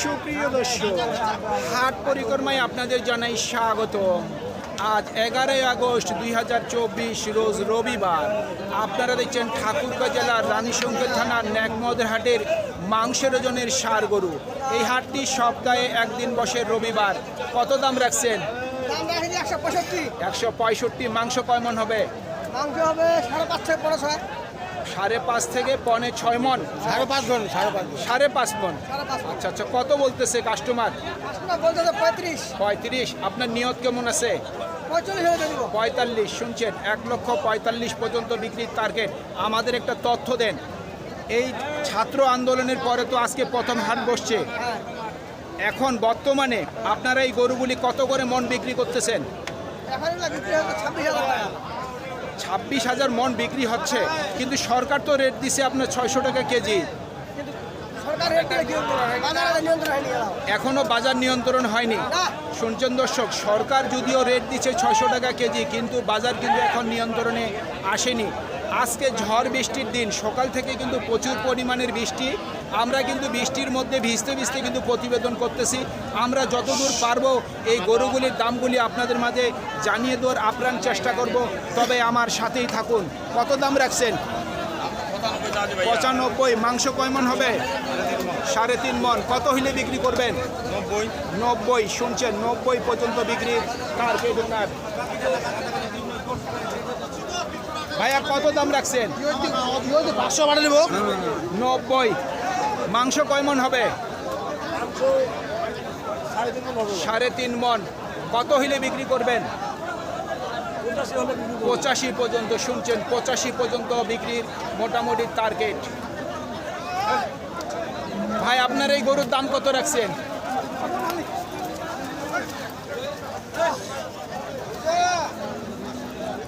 সুপ্রিয় দর্শক হাট পরিক্রমায় আপনাদের জানাই স্বাগত। আজ এগারোই আগস্ট দুই হাজার চব্বিশ রোজ রবিবার। আপনারা দেখছেন ঠাকুরগাঁ জেলার রানীশঙ্কর থানার ন্যাকমদের হাটের মাংসের ওজনের সার গরু। এই হাটটি সপ্তাহে একদিন বসে রবিবার। কত দাম রাখছেন? একশো পঁয়ষট্টি। মাংস কয় মন হবে? মাংস হবে সাড়ে পাঁচ ছয় সাড়ে পাঁচ থেকে পনে ছয় মন। সাড়ে পাঁচ মন সাড়ে পাঁচ সাড়ে পাঁচ মন। আচ্ছা আচ্ছা কত বলতেছে কাস্টমার পঁয়ত্রিশ। পঁয়ত্রিশ আপনার নিয়ত কেমন আছে? পঁয়তাল্লিশ শুনছেন এক লক্ষ পঁয়তাল্লিশ পর্যন্ত বিক্রির টার্গেট আমাদের একটা তথ্য দেন। এই ছাত্র আন্দোলনের পরে তো আজকে প্রথম হাট বসছে। হ্যাঁ। এখন বর্তমানে আপনারা এই গরুগুলি কত করে মন বিক্রি করতেছেন এখন এগুলো বিক্রি হচ্ছে ছাব্বিশ হাজার মন বিক্রি হচ্ছে, কিন্তু সরকার তো রেট দিছে আপনার ছয়শো টাকা কেজি। এখনও বাজার নিয়ন্ত্রণ হয়নি শুনছেন দর্শক, সরকার যদিও রেট দিচ্ছে ছয়শো টাকা কেজি, কিন্তু বাজার কিন্তু এখন নিয়ন্ত্রণে আসেনি আজকে ঝড় বৃষ্টির দিন। সকাল থেকে কিন্তু প্রচুর পরিমাণের বৃষ্টি। আমরা কিন্তু বৃষ্টির মধ্যে ভিজতে ভিজতে কিন্তু প্রতিবেদন করতেছি। আমরা যতদূর পারব এই গরুগুলির দামগুলি আপনাদের মাঝে জানিয়ে দেওয়ার আপ্রাণ চেষ্টা করব। তবে আমার সাথেই থাকুন। কত দাম রাখছেন? পঁচানব্বই। মাংস কয় মন হবে? সাড়ে তিন মন কত হইলে বিক্রি করবেন? নব্বই। নব্বই। শুনছেন নব্বই পর্যন্ত বিক্রি। টার্গেট ওনার ভাইয়া, কত দাম রাখছেন? পাঁচশো বাড়া নেব নব্বই। মাংস কয় মন হবে? সাড়ে তিন মন। কত হইলে বিক্রি করবেন? পঁচাশি পর্যন্ত শুনছেন, পঁচাশি পর্যন্ত বিক্রির মোটামুটি টার্গেট ভাই, আপনার এই গরুর দাম কত রাখছেন?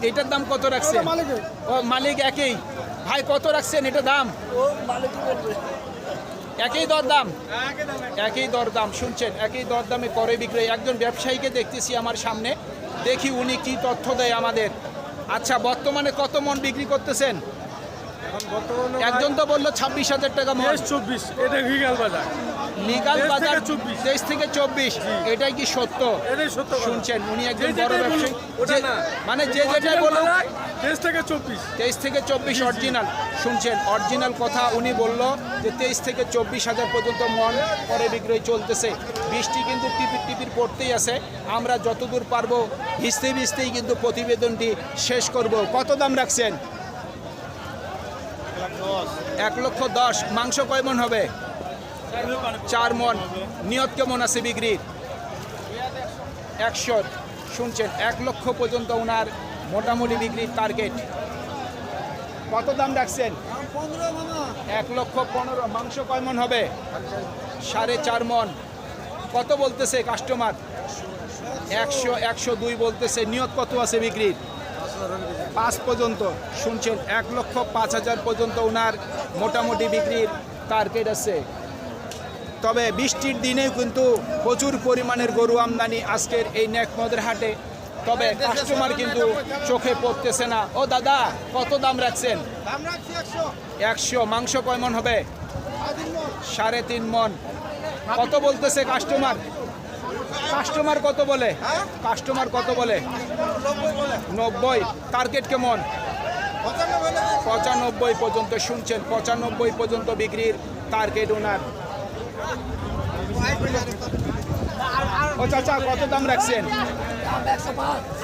এটার দাম কত রাখছেন? ও মালিক একই। ভাই কত রাখছেন এটা দাম? একই। দর দাম একই দর দাম শুনছেন? একই দর দামে করে বিক্রয়। একজন ব্যবসায়ীকে দেখতেছি আমার সামনে। দেখি উনি কি তথ্য দেয় আমাদের। আচ্ছা বর্তমানে কত মন বিক্রি করতেছেন? একজন তো বলল ছাব্বিশ হাজার টাকা মন। চব্বিশ এটা রিগাল বাজার। লিগাল বাজার চব্বিশ। তেইশ থেকে চব্বিশ এটাই কি সত্য? সত্য শুনছেন উনি একজন বড় ব্যবসায়ী। মানে যে যেটাই বলুক। তেইশ থেকে চব্বিশ। তেইশ থেকে চব্বিশ অরিজিনাল শুনছেন অরিজিনাল কথা উনি বলল যে তেইশ থেকে চব্বিশ হাজার পর্যন্ত মন করে বিক্রয় চলতেছে। বৃষ্টি কিন্তু টিপির টিপির পড়তেই আছে। আমরা যতদূর পারব ভিজতে ভিজতেই কিন্তু প্রতিবেদনটি শেষ করব। কত দাম রাখছেন? এক লক্ষ দশ। মাংস কয় মন হবে? চার মন। নিয়ত কেমন আছে বিক্রির? একশো। শুনছেন, এক লক্ষ পর্যন্ত ওনার মোটামুটি বিক্রির টার্গেট কত দাম রাখছেন? এক লক্ষ পনেরো। মাংস কয় মন হবে? সাড়ে চার মন। কত বলতেছে কাস্টমার একশো একশো দুই বলতেছে। নিয়ত কত আছে বিক্রির? পাঁচ পর্যন্ত শুনছেন, এক লক্ষ পাঁচ হাজার পর্যন্ত ওনার মোটামুটি বিক্রির টার্গেট আছে। তবে বৃষ্টির দিনেও কিন্তু প্রচুর পরিমাণের গরু আমদানি আজকের এই নেকমদের হাটে। তবে কাস্টমার কিন্তু চোখে পড়তেছে না। ও দাদা, কত দাম রাখছেন? একশো। মাংস কয় মন হবে? সাড়ে তিন মন। কত বলতেছে কাস্টমার কাস্টমার কত বলে? কাস্টমার কত বলে? নব্বই টার্গেট কেমন? পঁচানব্বই পর্যন্ত শুনছেন পঁচানব্বই পর্যন্ত বিক্রির টার্গেট ওনার। ও চাচা কত দাম রাখছেন?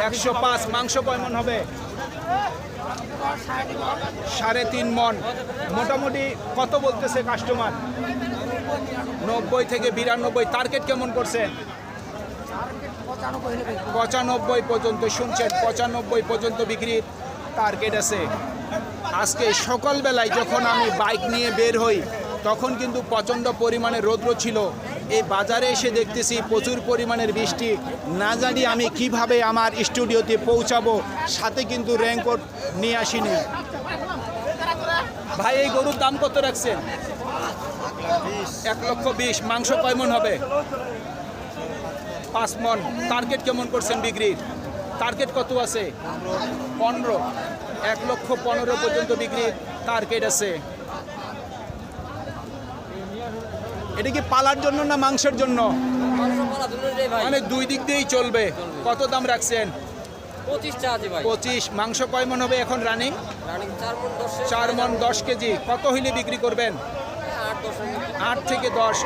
একশো পাঁচ। মাংস কয় মন হবে? সাড়ে তিন মন। মোটামুটি কত বলতেছে কাস্টমার? নব্বই থেকে বিরানব্বই। টার্গেট কেমন করছেন? পঁচানব্বই পর্যন্ত শুনছেন, পঁচানব্বই পর্যন্ত বিক্রির টার্গেট আছে। আজকে সকালবেলায় যখন আমি বাইক নিয়ে বের হই, তখন কিন্তু প্রচণ্ড পরিমাণে রৌদ্র ছিল। এই বাজারে এসে দেখতেছি প্রচুর পরিমাণের বৃষ্টি। না জানি আমি কীভাবে আমার স্টুডিওতে পৌঁছাবো, সাথে কিন্তু র্যাঙ্কোট নিয়ে আসিনি। ভাই, এই গরুর দাম কত রাখছেন? এক লক্ষ বিশ। মাংস কয় মন হবে? পাঁচ মন টার্গেট কেমন করছেন বিক্রির টার্গেট কত আছে? পনেরো। এক লক্ষ পনেরো পর্যন্ত বিক্রির টার্গেট আছে। এটা কি পালার জন্য না মাংসের জন্য? মানে দুই দিক দিয়েই চলবে। কত দাম রাখছেন? পঁচিশ মাংস কয় মন হবে এখন রানিং? চার মন দশ কেজি। কত হইলে বিক্রি করবেন? আট থেকে দশ।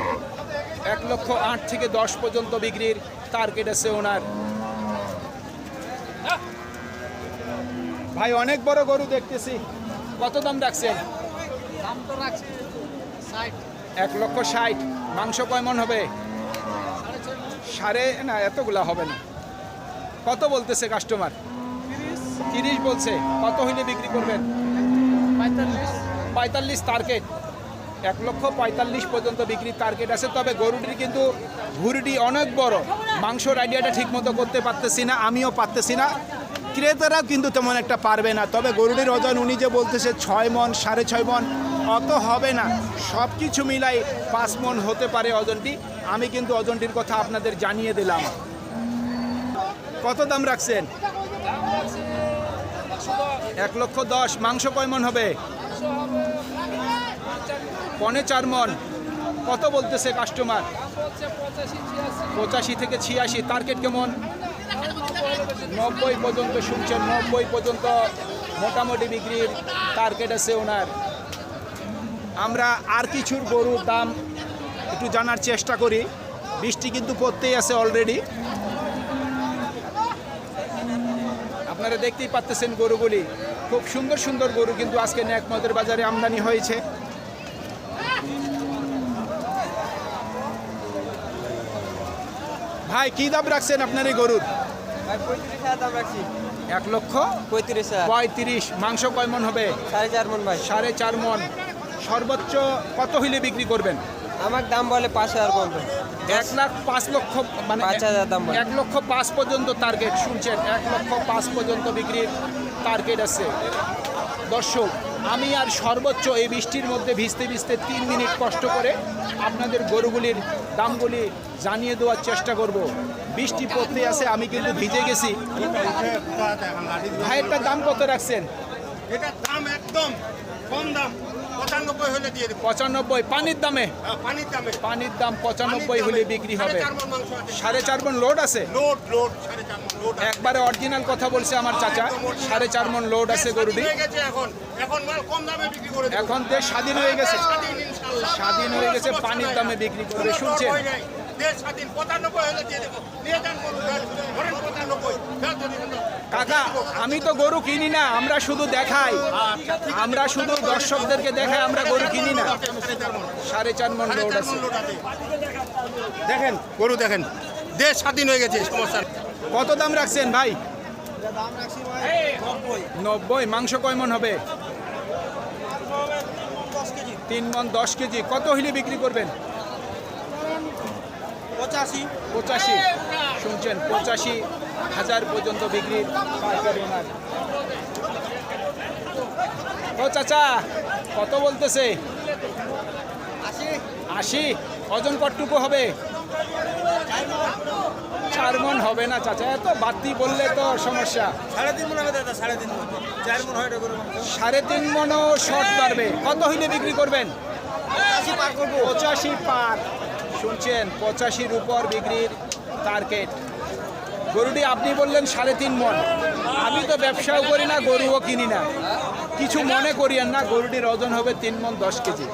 এক লক্ষ আট থেকে দশ পর্যন্ত বিক্রির টার্গেট আছে ওনার। ভাই অনেক বড় গরু দেখতেছি। কত দাম রাখছেন? দাম তো রাখছি এক লক্ষ ষাট। মাংস কয় মন হবে? সাড়ে না এতগুলা হবে না। কত বলতেছে কাস্টমার তিরিশ। বলছে। কত হইলে বিক্রি করবেন? পঁয়তাল্লিশ। পঁয়তাল্লিশ টার্গেট এক লক্ষ পঁয়তাল্লিশ পর্যন্ত বিক্রির টার্গেট আছে। তবে গরুটির কিন্তু ভুড়িটি অনেক বড়। মাংসর আইডিয়াটা ঠিক মতো করতে পারতেছি না, আমিও পারতেছি না। ক্রেতারাও কিন্তু তেমন একটা পারবে না। তবে গরুটির ওজন উনি যে বলতেছে, ছয় মন, সাড়ে ছয় মন, অত হবে না। সব কিছু মিলাই পাঁচ মন হতে পারে ওজনটি। আমি কিন্তু ওজনটির কথা আপনাদের জানিয়ে দিলাম। কত দাম রাখছেন? এক লক্ষ দশ। মাংস কয় মন হবে? পনে চার মন কত বলতেছে কাস্টমার পঁচাশি থেকে ছিয়াশি। টার্গেট কেমন? নব্বই পর্যন্ত শুনছেন, নব্বই পর্যন্ত মোটামুটি বিক্রির টার্গেট আছে ওনার। আমরা আর কিছুর গরুর দাম একটু জানার চেষ্টা করি। বৃষ্টি কিন্তু পড়তেই আছে অলরেডি আপনারা দেখতেই পাচ্তেছেন গরুগুলি। খুব সুন্দর সুন্দর গরু কিন্তু আজকে ন্যাকমদের বাজারে আমদানি হয়েছে। ভাই কি দাম রাখছেন আপনার এই গরুর? এক লক্ষ পঁয়ত্রিশ পঁয়ত্রিশ। মাংস কয় মন হবে? সাড়ে চার মন ভাই। সাড়ে চার মন। সর্বোচ্চ কত হইলে বিক্রি করবেন? আমার দাম বলে পাঁচ হাজার পর্যন্ত এক লাখ পাঁচ লক্ষ মানে পাঁচ হাজার দাম এক লক্ষ পাঁচ পর্যন্ত টার্গেট শুনছেন? এক লক্ষ পাঁচ পর্যন্ত বিক্রির টার্গেট আছে। দর্শক আমি আর সর্বোচ্চ এই বৃষ্টির মধ্যে ভিজতে ভিজতে তিন মিনিট কষ্ট করে আপনাদের গরুগুলির দামগুলি জানিয়ে দেওয়ার চেষ্টা করব। বৃষ্টি পড়তে আছে, আমি কিন্তু ভিজে গেছি। ভাইয়েরটার দাম কত রাখছেন? এটা দাম একদম কম দাম। পঁচানব্বই হলে দিয়ে দেবো। পঁচানব্বই। পানির দামে? পানির দামে। পানির দাম পঁচানব্বই হলে বিক্রি হবে। সাড়ে চার মন লোড আছে? লোড লোড সাড়ে চার মণ লোড একবারে অরিজিনাল কথা বলছে আমার চাচা। সাড়ে চার মন লোড আছে গরুটি। হয়ে এখন। এখন মাল কম দামে বিক্রি করে এখন দেশ স্বাধীন হয়ে গেছে। স্বাধীন হয়ে গেছে পানির দামে বিক্রি করবে শুনছে শুনছেন। দেশ স্বাধীন পঁচানব্বই হলে দিয়ে দেবো। নিয়ে যান গরু ধরেন পঁচানব্বই। দেন যদি দেন। কাকা আমি তো গরু কিনি না আমরা শুধু দেখাই। আমরা শুধু দর্শকদেরকে দেখাই আমরা গরু কিনি না। সাড়ে চার মন চার আছে। দেখেন গরু দেখেন। দেশ স্বাধীন হয়ে গেছে সমস্যা। কত দাম রাখছেন ভাই? নব্বই মাংস কয় মন হবে? তিন মন দশ কেজি। কত হইলে বিক্রি করবেন? পঁচাশি পঁচাশি। শুনছেন পঁচাশি হাজার পর্যন্ত বিক্রির পাইকারি ওনার ও চাচা কত বলতেছে? আশি। ওজন কতটুকু হবে? চার মন হবে না চাচা এত বাড়তি বললে তো সমস্যা। সাড়ে তিন মন হবে দাদা সাড়ে তিন মন। চার মন হয় সাড়ে তিন মনও শর্ট পারবে কত হইলে বিক্রি করবেন? পঁচাশি পার। শুনছেন পঁচাশির উপর বিক্রির টার্গেট গরুটি আপনি বললেন সাড়ে তিন মন। আমি তো ব্যবসাও করি না গরুও কিনি না। কিছু মনে করিয়েন না গরুটির ওজন হবে তিন মন দশ কেজি।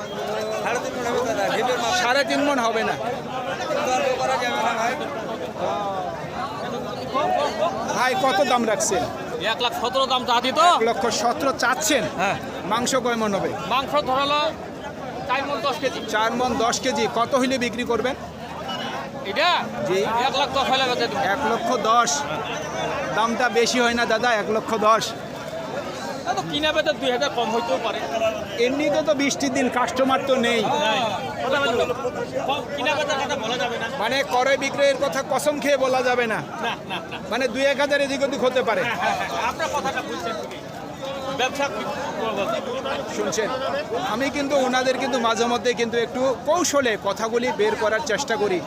সাড়ে তিন মন হবে না। গল্প করা যাবে না ভাই। ভাই কত দাম রাখছেন? এক লাখ সতেরো দাম চাঁদি তো। এক লক্ষ সতেরো চাচ্ছেন? হ্যাঁ। মাংস কয় মন হবে? মাংস ধরালো চার মন দশ কেজি। চার মন দশ কেজি। কত হইলে বিক্রি করবেন? এটা? জি। এক লক্ষ দশ। দামটা বেশি হয় না দাদা এক লক্ষ দশ। কিনা বেঁচে দুই হাজার কম হইতেও পারে। এমনিতে তো বৃষ্টির দিন কাস্টমার তো নেই। না। মানে ক্রয় বিক্রয়ের কথা কসম খেয়ে বলা যাবে না। মানে দুই এক হাজার এদিক ওদিক হতে পারে। হ্যাঁ, হ্যাঁ, আপনার কথাটা বুঝছেন। ব্যবসা শুনছেন আমি কিন্তু ওনাদের কিন্তু মাঝে মধ্যে কিন্তু একটু কৌশলে কথাগুলি বের করার চেষ্টা করি।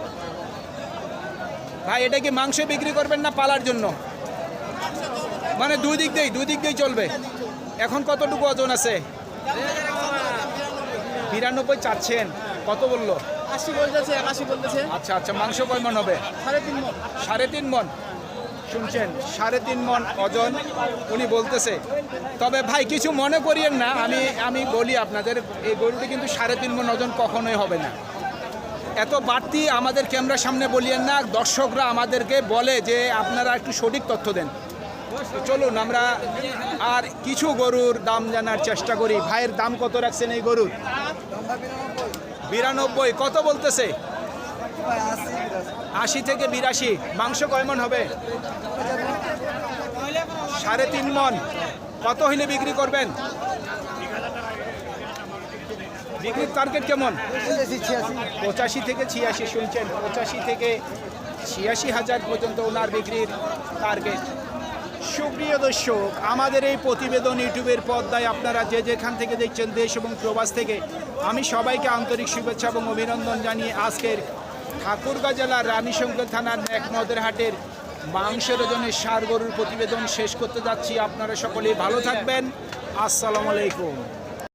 ভাই এটা কি মাংস বিক্রি করবেন না পালার জন্য? মানে দুই দিক দিয়েই দুই দিক দিয়েই চলবে। এখন কতটুকু ওজন আছে? বিরানব্বই চাচ্ছেন। কত বলল? আশি বলতেছে একাশি বলতেছে। আচ্ছা আচ্ছা মাংস কয় মন হবে? সাড়ে তিন মন। সাড়ে তিন মন। শুনছেন, সাড়ে তিন মন ওজন, উনি বলতেছে। তবে ভাই, কিছু মনে করিয়েন না, আমি আমি বলি আপনাদের, এই গরুটি কিন্তু সাড়ে তিন মন ওজন কখনোই হবে না। এত বাড়তি আমাদের ক্যামেরার সামনে বলিয়েন না, দর্শকরা আমাদেরকে বলে যে আপনারা একটু সঠিক তথ্য দেন। চলুন, আমরা আর কিছু গরুর দাম জানার চেষ্টা করি। ভাইয়ের দাম কত রাখছেন এই গরুর? বিরানব্বই, কত বলতেছে? আশি থেকে বিরাশি। মাংস কয় মন হবে? সাড়ে তিন মন। কত হইলে বিক্রি করবেন? বিক্রির টার্গেট কেমন? পঁচাশি থেকে ছিয়াশি শুনছেন। পঁচাশি থেকে ছিয়াশি হাজার পর্যন্ত ওনার বিক্রির টার্গেট সুপ্রিয় দর্শক, আমাদের এই প্রতিবেদন ইউটিউবের পর্দায় আপনারা যে যেখান থেকে দেখছেন দেশ এবং প্রবাস থেকে, আমি সবাইকে আন্তরিক শুভেচ্ছা এবং অভিনন্দন জানিয়ে আজকের ঠাকুরগাঁ জেলার রানীশঙ্কর থানার ন্যাকমদের হাটের মাংসের ওজনে সার গরুর প্রতিবেদন শেষ করতে যাচ্ছি। আপনারা সকলেই ভালো থাকবেন। আসসালামু আলাইকুম।